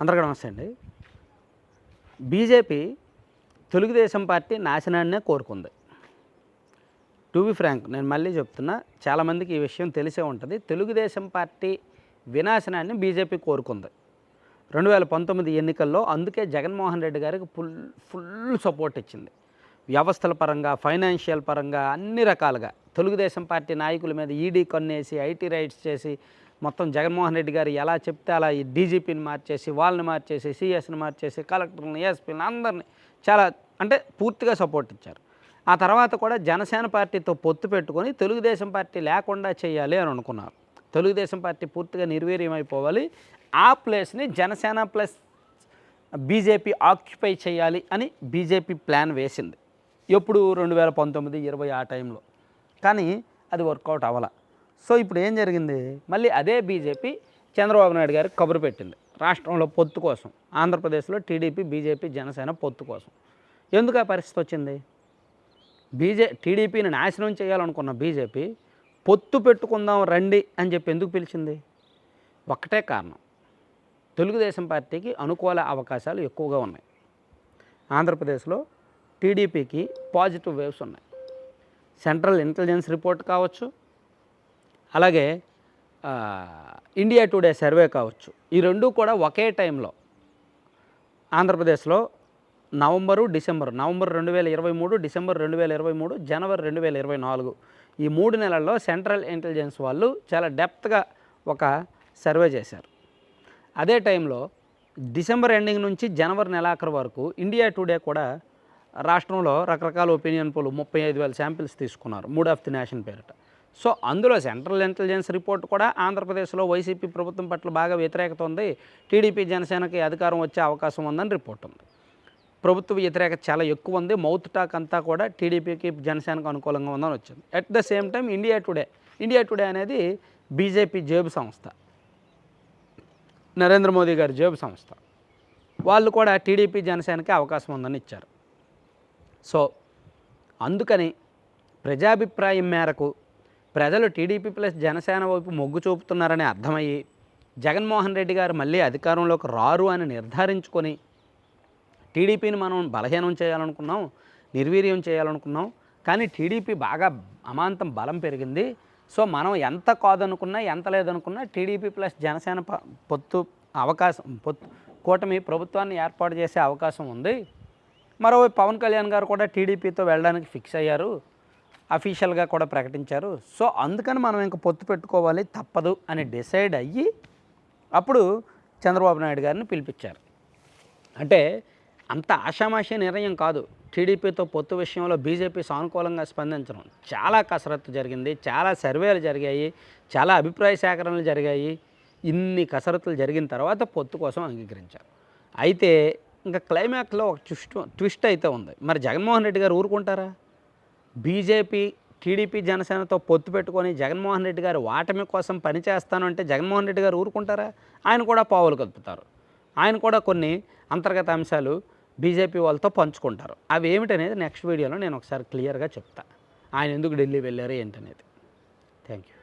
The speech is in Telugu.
అందరికీ నమస్తే అండి. బీజేపీ తెలుగుదేశం పార్టీ నాశనాన్నే కోరుకుంది. టు బి ఫ్రాంక్ నేను మళ్ళీ చెప్తున్నా చాలామందికి ఈ విషయం తెలిసే ఉంటుంది. తెలుగుదేశం పార్టీ వినాశనాన్ని బీజేపీ కోరుకుంది. రెండు వేల పంతొమ్మిది ఎన్నికల్లో అందుకే జగన్మోహన్ రెడ్డి గారికి ఫుల్ ఫుల్ సపోర్ట్ ఇచ్చింది. వ్యవస్థల పరంగా ఫైనాన్షియల్ పరంగా అన్ని రకాలుగా తెలుగుదేశం పార్టీ నాయకుల మీద ఈడీ కొన్నేసి ఐటీ రైట్స్ చేసి మొత్తం జగన్మోహన్ రెడ్డి గారు ఎలా చెప్తే అలా ఈ డీజీపీని మార్చేసి వాళ్ళని మార్చేసి సిఎస్ని మార్చేసి కలెక్టర్ని ఎస్పీని అందరిని చాలా అంటే పూర్తిగా సపోర్ట్ ఇచ్చారు. ఆ తర్వాత కూడా జనసేన పార్టీతో పొత్తు పెట్టుకొని తెలుగుదేశం పార్టీ లేకుండా చేయాలి అని అనుకున్నారు. తెలుగుదేశం పార్టీ పూర్తిగా నిర్వీర్యం అయిపోవాలి ఆ ప్లేస్ని జనసేన ప్లస్ బీజేపీ ఆక్యుపై చేయాలి అని బీజేపీ ప్లాన్ వేసింది. ఎప్పుడు రెండు వేల పంతొమ్మిది ఇరవై ఆ టైంలో. కానీ అది వర్కౌట్ అవ్వలే. సో ఇప్పుడు ఏం జరిగింది? మళ్ళీ అదే బీజేపీ చంద్రబాబు నాయుడు గారికి కబురు పెట్టింది. రాష్ట్రంలో పొత్తు కోసం ఆంధ్రప్రదేశ్లో టీడీపీ బీజేపీ జనసేన పొత్తు కోసం. ఎందుకు ఆ పరిస్థితి వచ్చింది? బీజే టీడీపీని నాశనం చేయాలనుకున్న బీజేపీ పొత్తు పెట్టుకుందాం రండి అని చెప్పి ఎందుకు పిలిచింది? ఒక్కటే కారణం. తెలుగుదేశం పార్టీకి అనుకూల అవకాశాలు ఎక్కువగా ఉన్నాయి. ఆంధ్రప్రదేశ్లో టీడీపీకి పాజిటివ్ వేవ్స్ ఉన్నాయి. సెంట్రల్ ఇంటెలిజెన్స్ రిపోర్ట్ కావచ్చు అలాగే ఇండియా టుడే సర్వే కావచ్చు. ఈ రెండు కూడా ఒకే టైంలో. ఆంధ్రప్రదేశ్లో నవంబరు డిసెంబర్ నవంబర్ రెండు వేల ఇరవై మూడు డిసెంబర్ రెండు వేల ఇరవై మూడు జనవరి రెండు వేల ఇరవై నాలుగు. ఈ మూడు నెలల్లో సెంట్రల్ ఇంటెలిజెన్స్ వాళ్ళు చాలా డెప్త్గా ఒక సర్వే చేశారు. అదే టైంలో డిసెంబర్ ఎండింగ్ నుంచి జనవరి నెలాఖరు వరకు ఇండియా టుడే కూడా రాష్ట్రంలో రకరకాల ఒపీనియన్ పోలు ముప్పై ఐదు వేల శాంపిల్స్ తీసుకున్నారు. మూడ్ ఆఫ్ ది నేషన్ పేరిట. సో అందులో సెంట్రల్ ఇంటెలిజెన్స్ రిపోర్ట్ కూడా ఆంధ్రప్రదేశ్లో వైసీపీ ప్రభుత్వం పట్ల బాగా వ్యతిరేకత ఉంది. టీడీపీ జనసేనకి అధికారం వచ్చే అవకాశం ఉందని రిపోర్ట్ ఉంది. ప్రభుత్వ వ్యతిరేకత చాలా ఎక్కువ ఉంది. మౌత్ టాక్ అంతా కూడా టీడీపీకి జనసేనకు అనుకూలంగా ఉందని వచ్చింది. At the same time India Today India Today అనేది బీజేపీ జేబు సంస్థ. నరేంద్ర మోదీ గారి జేబు సంస్థ. వాళ్ళు కూడా టీడీపీ జనసేనకి అవకాశం ఉందని ఇచ్చారు. సో అందుకని ప్రజాభిప్రాయం మేరకు ప్రజలు టీడీపీ ప్లస్ జనసేన వైపు మొగ్గు చూపుతున్నారని అర్థమయ్యి జగన్మోహన్ రెడ్డి గారు మళ్ళీ అధికారంలోకి రారు అని నిర్ధారించుకొని టీడీపీని మనం బలహీనం చేయాలనుకున్నాం నిర్వీర్యం చేయాలనుకున్నాం. కానీ టీడీపీ బాగా అమాంతం బలం పెరిగింది. సో మనం ఎంత కాదనుకున్నా ఎంత లేదనుకున్నా టీడీపీ ప్లస్ జనసేన ప- పొత్తు అవకాశం పొత్తు కూటమి ప్రభుత్వాన్ని ఏర్పాటు చేసే అవకాశం ఉంది. మరోవైపు పవన్ కళ్యాణ్ గారు కూడా టీడీపీతో వెళ్ళడానికి ఫిక్స్ అయ్యారు. అఫీషియల్గా కూడా ప్రకటించారు. సో అందుకని మనం ఇంకా పొత్తు పెట్టుకోవాలి తప్పదు అని డిసైడ్ అయ్యి అప్పుడు చంద్రబాబు నాయుడు గారిని పిలిపించారు. అంటే అంత ఆషామాషి నిర్ణయం కాదు. టీడీపీతో పొత్తు విషయంలో బీజేపీ సానుకూలంగా స్పందించడం. చాలా కసరత్తు జరిగింది చాలా సర్వేలు జరిగాయి చాలా అభిప్రాయ సేకరణలు జరిగాయి. ఇన్ని కసరత్తులు జరిగిన తర్వాత పొత్తు కోసం అంగీకరించారు. అయితే ఇంకా క్లైమాక్స్లో ఒక ట్విస్ట్ ట్విస్ట్ అయితే ఉంది. మరి జగన్మోహన్ రెడ్డి గారు ఊరుకుంటారా? బీజేపీ టీడీపీ జనసేనతో పొత్తు పెట్టుకొని జగన్మోహన్ రెడ్డి గారు వాటమి కోసం పనిచేస్తాను అంటే జగన్మోహన్ రెడ్డి గారు ఊరుకుంటారా? ఆయన కూడా పావులు కలుపుతారు ఆయన కూడా కొన్ని అంతర్గత అంశాలు బీజేపీ వాళ్ళతో పంచుకుంటారు. అవి ఏమిటనేది నెక్స్ట్ వీడియోలో నేను ఒకసారి క్లియర్గా చెప్తా. ఆయన ఎందుకు ఢిల్లీ వెళ్ళారు ఏంటనేది. Thank you